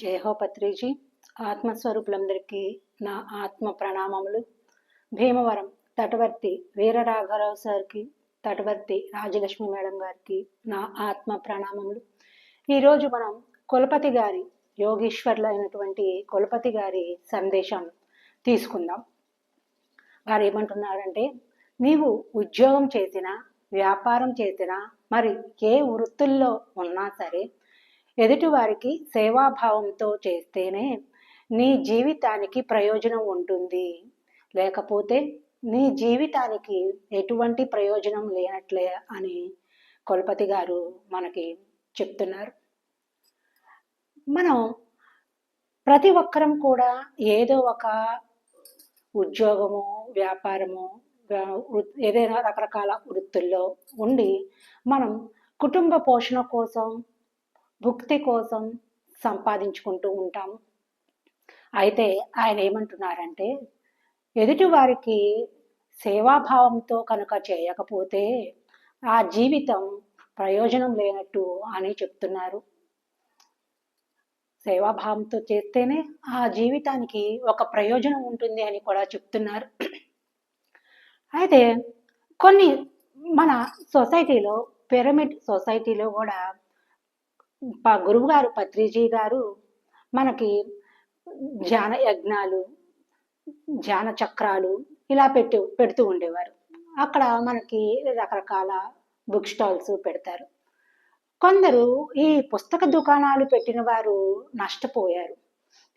జయ హో పత్రిజీ ఆత్మస్వరూపులందరికీ నా ఆత్మ ప్రణామములు. భీమవరం తటవర్తి వీరరాఘవరావు సార్కి తటవర్తి రాజలక్ష్మి మేడం గారికి నా ఆత్మ ప్రణామములు. ఈరోజు మనం కులపతి గారి యోగీశ్వర్లు అయినటువంటి కులపతి గారి సందేశం తీసుకుందాం. వారు ఏమంటున్నారంటే నీవు ఉద్యోగం చేసినా వ్యాపారం చేసినా మరి ఏ వృత్తుల్లో ఉన్నా సరే ఎదుటివారికి సేవాభావంతో చేస్తేనే నీ జీవితానికి ప్రయోజనం ఉంటుంది. లేకపోతే నీ జీవితానికి ఎటువంటి ప్రయోజనం లేనట్లే అని కొలపతి గారు మనకి చెప్తున్నారు. మనం ప్రతి ఒక్కరం కూడా ఏదో ఒక ఉద్యోగము వ్యాపారము ఏదైనా రకరకాల వృత్తుల్లో ఉండి మనం కుటుంబ పోషణ కోసం భుక్తి కోసం సంపాదించుకుంటూ ఉంటాం. అయితే ఆయన ఏమంటున్నారంటే ఎదుటి వారికి సేవాభావంతో కనుక చేయకపోతే ఆ జీవితం ప్రయోజనం లేనట్టు అని చెప్తున్నారు. సేవాభావంతో చేస్తేనే ఆ జీవితానికి ఒక ప్రయోజనం ఉంటుంది అని కూడా చెప్తున్నారు. అయితే కొన్ని మన సొసైటీలో పిరమిడ్ సొసైటీలో కూడా గురువు గారు పత్రిజీ గారు మనకి ధ్యాన యజ్ఞాలు ధ్యాన చక్రాలు ఇలా పెట్టి పెడుతూ ఉండేవారు. అక్కడ మనకి రకరకాల బుక్ స్టాల్స్ పెడతారు. కొందరు ఈ పుస్తక దుకాణాలు పెట్టిన వారు నష్టపోయారు.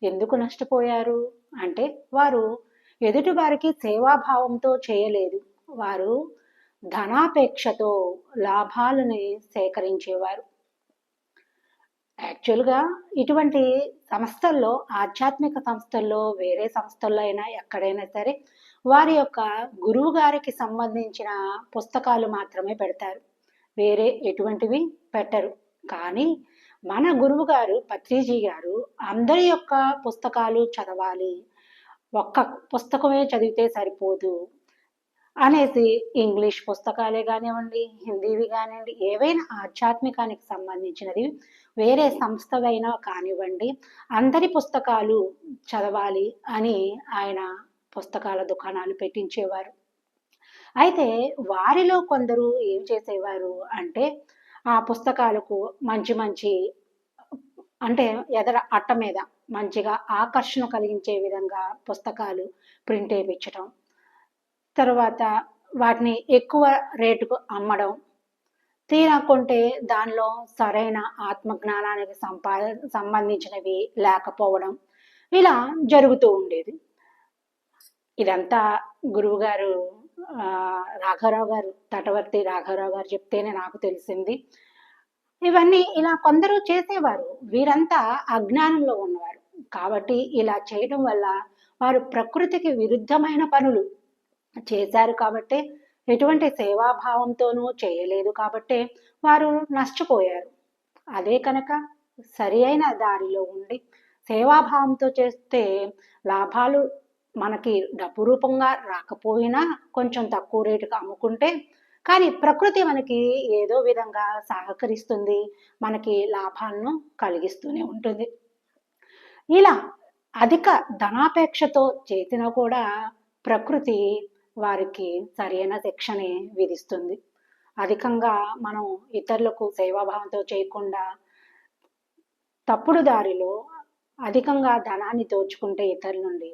ఎందుకు నష్టపోయారు? అంటే వారు ఎదుటి వారికి సేవాభావంతో చేయలేదు. వారు ధనాపేక్షతో లాభాలని సేకరించేవారు. యాక్చువల్గా ఇటువంటి సంస్థల్లో ఆధ్యాత్మిక సంస్థల్లో వేరే సంస్థల్లో అయినా ఎక్కడైనా సరే వారి యొక్క గురువు గారికి సంబంధించిన పుస్తకాలు మాత్రమే పెడతారు. వేరే ఎటువంటివి పెట్టరు. కానీ మన గురువు గారు పత్రిజీ గారు అందరి యొక్క పుస్తకాలు చదవాలి. ఒక్క పుస్తకమే చదివితే సరిపోదు అనేసి ఇంగ్లీష్ పుస్తకాలే కానివ్వండి హిందీవి కానివ్వండి ఏవైనా ఆధ్యాత్మికానికి సంబంధించినది వేరే సంస్థవైనా కానివ్వండి అందరి పుస్తకాలు చదవాలి అని ఆయన పుస్తకాల దుకాణాలు పెట్టించేవారు. అయితే వారిలో కొందరు ఏం చేసేవారు అంటే ఆ పుస్తకాలకు మంచి మంచి అంటే ఎదర అట్ట మీద మంచిగా ఆకర్షణ కలిగించే విధంగా పుస్తకాలు ప్రింట్ వేయించడం తర్వాత వాటిని ఎక్కువ రేటుకు అమ్మడం తీరా కొంటే దానిలో సరైన ఆత్మజ్ఞానానికి సంపా సంబంధించినవి లేకపోవడం ఇలా జరుగుతూ ఉండేది. ఇదంతా గురువు గారు రాఘవరావు గారు తటవర్తి రాఘవరావు గారు చెప్తేనే నాకు తెలిసింది. ఇవన్నీ ఇలా కొందరు చేసేవారు. వీరంతా అజ్ఞానంలో ఉన్నవారు. కాబట్టి ఇలా చేయడం వల్ల వారు ప్రకృతికి విరుద్ధమైన పనులు చేశారు కాబట్టి ఎటువంటి సేవాభావంతోనూ చేయలేదు కాబట్టే వారు నష్టపోయారు. అదే కనుక సరి అయిన దారిలో ఉండి సేవాభావంతో చేస్తే లాభాలు మనకి డబ్బు రూపంగా రాకపోయినా కొంచెం తక్కువ రేటుకి అమ్ముకుంటే కానీ ప్రకృతి మనకి ఏదో విధంగా సహకరిస్తుంది మనకి లాభాలను కలిగిస్తూనే ఉంటుంది. ఇలా అధిక ధనాపేక్షతో చేసినా కూడా ప్రకృతి వారికి సరైన శిక్షనే విధిస్తుంది. అధికంగా మనం ఇతరులకు సేవాభావంతో చేయకుండా తప్పుడు దారిలో అధికంగా ధనాన్ని దోచుకుంటే ఇతరుల నుండి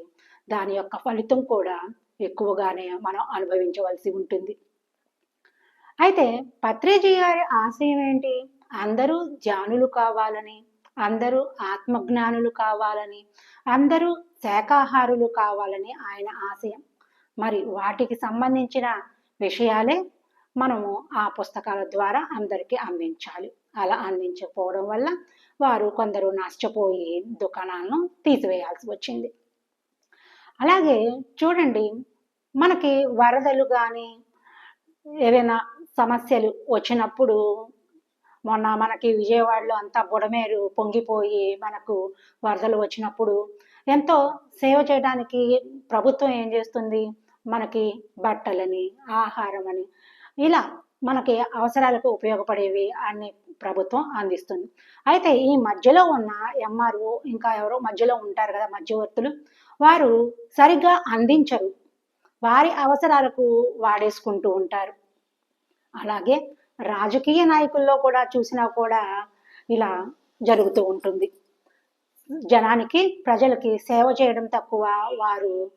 దాని యొక్క ఫలితం కూడా ఎక్కువగానే మనం అనుభవించవలసి ఉంటుంది. అయితే పత్రిజీ గారి ఆశయం ఏంటి? అందరూ జ్ఞానులు కావాలని అందరూ ఆత్మజ్ఞానులు కావాలని అందరూ శాకాహారులు కావాలని ఆయన ఆశయం. మరి వాటికి సంబంధించిన విషయాలే మనము ఆ పుస్తకాల ద్వారా అందరికీ అందించాలి. అలా అందించకపోవడం వల్ల వారు కొందరు నష్టపోయి దుకాణాలను తీసివేయాల్సి వచ్చింది. అలాగే చూడండి మనకి వరదలు కానీ ఏదైనా సమస్యలు వచ్చినప్పుడు మొన్న మనకి విజయవాడలో అంతా బుడమేరు పొంగిపోయి మనకు వరదలు వచ్చినప్పుడు ఎంతో సేవ చేయడానికి ప్రభుత్వం ఏం చేస్తుంది? మనకి బట్టలని ఆహారం అని ఇలా మనకి అవసరాలకు ఉపయోగపడేవి అన్ని ప్రభుత్వం అందిస్తుంది. అయితే ఈ మధ్యలో ఉన్న ఎంఆర్ఓ ఇంకా ఎవరో మధ్యలో ఉంటారు కదా మధ్యవర్తులు వారు సరిగ్గా అందించరు. వారి అవసరాలకు వాడేసుకుంటూ ఉంటారు. అలాగే రాజకీయ నాయకుల్లో కూడా చూసినా కూడా ఇలా జరుగుతూ ఉంటుంది. జనానికి ప్రజలకి సేవ చేయడం తక్కువ వారు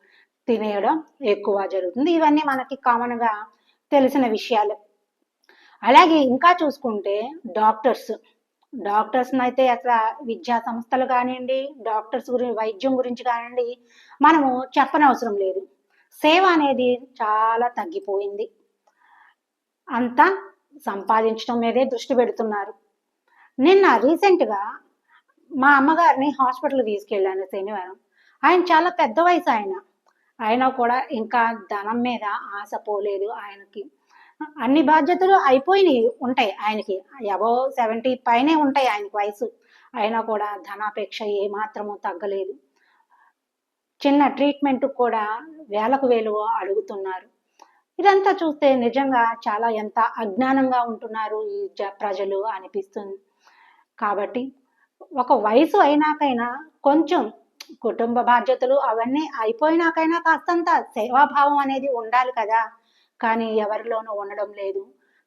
తినేయడం ఎక్కువ జరుగుతుంది. ఇవన్నీ మనకి కామన్గా తెలిసిన విషయాలు. అలాగే ఇంకా చూసుకుంటే డాక్టర్స్. డాక్టర్స్ అయితే అసలు విద్యా సంస్థలు కానివ్వండి డాక్టర్స్ గురించి వైద్యం గురించి కానివ్వండి మనము చెప్పనవసరం లేదు. సేవ అనేది చాలా తగ్గిపోయింది. అంతా సంపాదించడం మీదే దృష్టి పెడుతున్నారు. నిన్న రీసెంట్గా మా అమ్మగారిని హాస్పిటల్ తీసుకెళ్ళాను శనివారం. ఆయన చాలా పెద్ద వయసు ఆయన. ఆయన కూడా ఇంకా ధనం మీద ఆశ పోలేదు ఆయనకి. అన్ని బాధ్యతలు అయిపోయినాయి ఉంటాయి ఆయనకి. అబౌవ్ సెవెంటీ పైనే ఉంటాయి ఆయనకి వయసు. అయినా కూడా ధనాపేక్ష ఏమాత్రము తగ్గలేదు. చిన్న ట్రీట్మెంట్ కూడా వేలకు వేలు అడుగుతున్నారు. ఇదంతా చూస్తే నిజంగా చాలా ఎంత అజ్ఞానంగా ఉంటున్నారు ఈ జ ప్రజలు అనిపిస్తుంది. కాబట్టి ఒక వయసు అయినాకైనా కొంచెం కుటుంబ బాధ్యతలు అవన్నీ అయిపోయినాకైనా కాస్తంత సేవాభావం అనేది ఉండాలి కదా. కానీ ఎవరిలోనూ ఉండడం లేదు.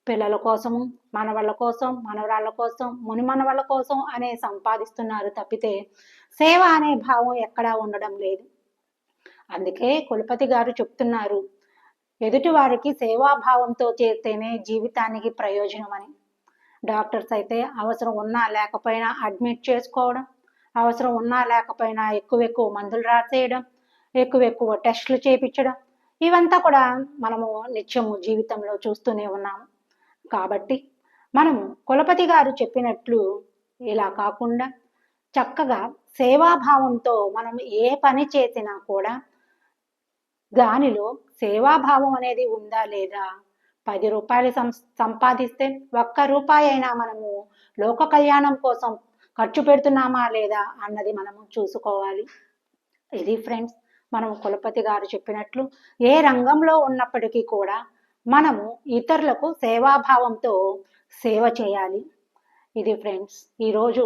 పిల్లల కోసము మనవాళ్ళ కోసం మనవరాళ్ళ కోసం ముని మనవాళ్ళ కోసం అనే సంపాదిస్తున్నారు తప్పితే సేవ అనే భావం ఎక్కడా ఉండడం లేదు. అందుకే కులపతి గారు చెప్తున్నారు ఎదుటి వారికి సేవాభావంతో చేస్తేనే జీవితానికి ప్రయోజనం అని డాక్టర్స్ అయితే అవసరం ఉన్నా లేకపోయినా అడ్మిట్ చేసుకోవడం అవసరం ఉన్నా లేకపోయినా ఎక్కువ ఎక్కువ మందులు రాసేయడం ఎక్కువ ఎక్కువ టెస్టులు చేయించడం ఇవంతా కూడా మనము నిత్యము జీవితంలో చూస్తూనే ఉన్నాము. కాబట్టి మనము కులపతి గారు చెప్పినట్లు ఇలా కాకుండా చక్కగా సేవాభావంతో మనం ఏ పని చేసినా కూడా దానిలో సేవాభావం అనేది ఉందా లేదా? పది రూపాయలు సంపాదిస్తే ఒక్క రూపాయి అయినా మనము లోక కళ్యాణం కోసం ఖర్చు పెడుతున్నామా లేదా అన్నది మనము చూసుకోవాలి. ఇది ఫ్రెండ్స్ మనం కులపతి గారు చెప్పినట్లు ఏ రంగంలో ఉన్నప్పటికీ కూడా మనము ఇతరులకు సేవాభావంతో సేవ చేయాలి. ఇది ఫ్రెండ్స్ ఈరోజు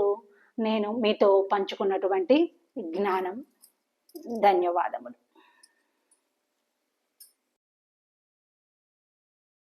నేను మీతో పంచుకున్నటువంటి జ్ఞానం. ధన్యవాదములు.